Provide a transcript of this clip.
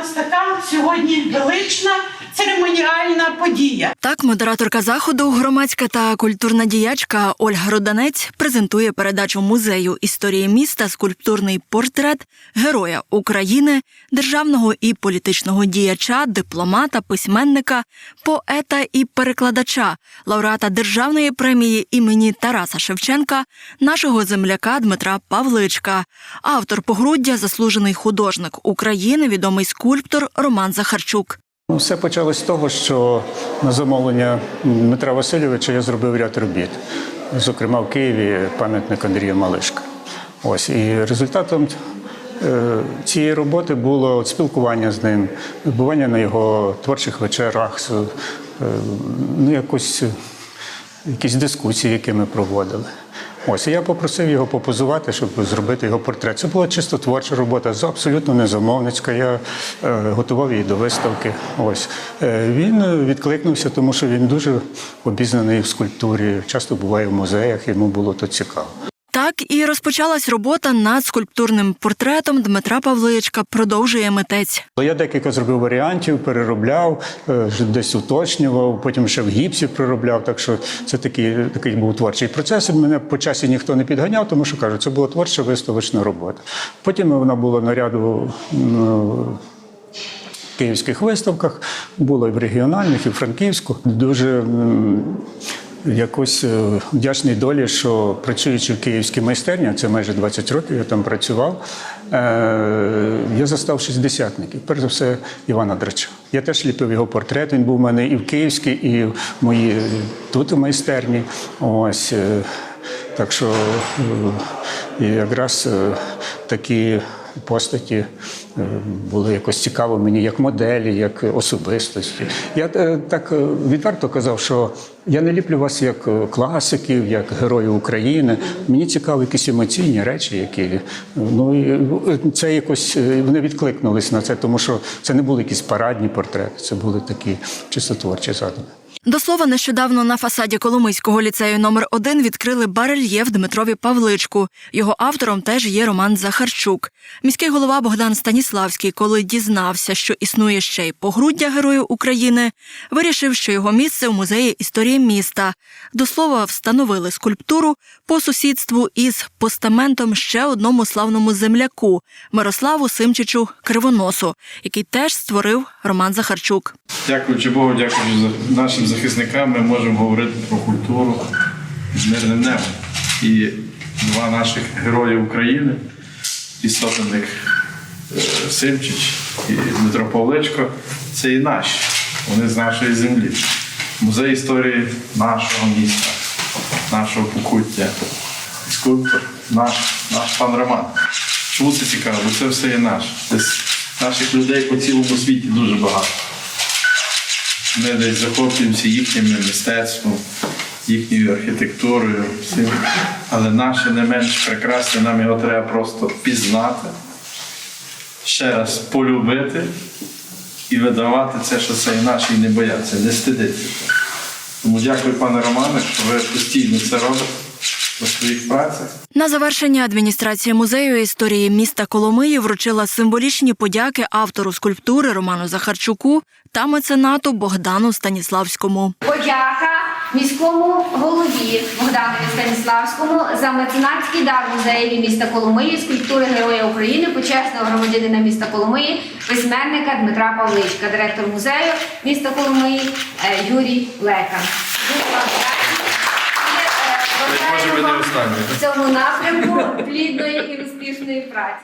нас така сьогодні велична церемоніальна подія. Так, модераторка заходу, громадська та культурна діячка Ольга Роданець презентує передачу музею історії міста скульптурний портрет героя України, державного і політичного діяча, дипломата, письменника, поета і перекладача, лауреата державної премії імені Тараса Шевченка, нашого земляка Дмитра Павличка, автор погруддя, заслужений художник України, відомий скульптор Роман Захарчук. Ну, Все почалось з того, що на замовлення Дмитра Васильовича я зробив ряд робіт. Зокрема, в Києві пам'ятник Андрія Малишка. Ось і результатом е, цієї роботи було спілкування з ним, бування на його творчих вечорах, е, ну, якось, е, якісь дискусії, які ми проводили. Ось і я попросив його попозувати, щоб зробити його портрет. Це була чисто творча робота, абсолютно не замовницька. Я е, готував її до виставки. Ось Е, він відкликнувся, тому що він дуже обізнаний в скульптурі. Часто буває в музеях, йому було то цікаво. Так і розпочалась робота над скульптурним портретом Дмитра Павличка. Продовжує митець. Я декілька зробив варіантів, переробляв, е, десь уточнював, потім ще в гіпсі проробляв. Так що це такий, такий був творчий процес. Мене по часі ніхто не підганяв, тому що кажуть, це була творча виставочна робота. Потім вона була на ряду ну, київських виставках, було і в регіональних, і в Франківську. Дуже якось е, вдячний долі, що працюючи в київській майстерні, це майже 20 років я там працював. е, Я застав шістдесятників, перш за все Івана Драча. Я теж ліпив його портрет. Він був у мене і в Київській, і в моїй е, тут у майстерні. Ось так що якраз такі постаті е, були якось цікаво мені як моделі, як особистості. Я е, так е, відверто казав, що я не ліплю вас як класиків, як героїв України. Мені цікаві якісь емоційні речі, які ну і це якось вони відкликнулись на це, тому що це не були якісь парадні портрети, це були такі чисто творчі задуми. До слова, нещодавно на фасаді Коломийського ліцею номер 1 відкрили барельєф Дмитрові Павличку. Його автором теж є Роман Захарчук. Міський голова Богдан Станіславський, коли дізнався, що існує ще й погруддя Героїв України, вирішив, що його місце у музеї історії міста. До слова, встановили скульптуру по сусідству із постаментом ще одному славному земляку Мирославу Симчичу Кривоносу, який теж створив Роман Захарчук. Дякуючи Богу, дякуючи нашим захисникам, ми можемо говорити про культуру з мирним небом. І два наших герої України, і сотенник е, Симчич і Дмитро Павличко, це і наші. Вони з нашої землі. Музей історії нашого міста, нашого покуття. Скульптор наш, наш пан Роман. Чому це цікаво? Бо це все є наше. Наших людей по цілому світі дуже багато. Ми десь захоплюємося їхнім мистецтвом, їхньою архітектурою, всім. Але наше не менш прекрасне, нам його треба просто пізнати, ще раз полюбити і видавати це, що це і наше, і не боятися, не стидитися. Тому дякую, пане Романе, що ви постійно це робите у своїх працях. На завершення адміністрація музею історії міста Коломиї вручила символічні подяки автору скульптури Роману Захарчуку та меценату Богдану Станіславському. Подяка міському голові Богданові Станіславському за меценатський дар музеєві міста Коломиї, скульптури Героя України, почесного громадянина міста Коломиї, письменника Дмитра Павличка, директор музею міста Коломиї е, Юрій Лекан. Дуже вам в цьому напрямку плідної і успішної праці.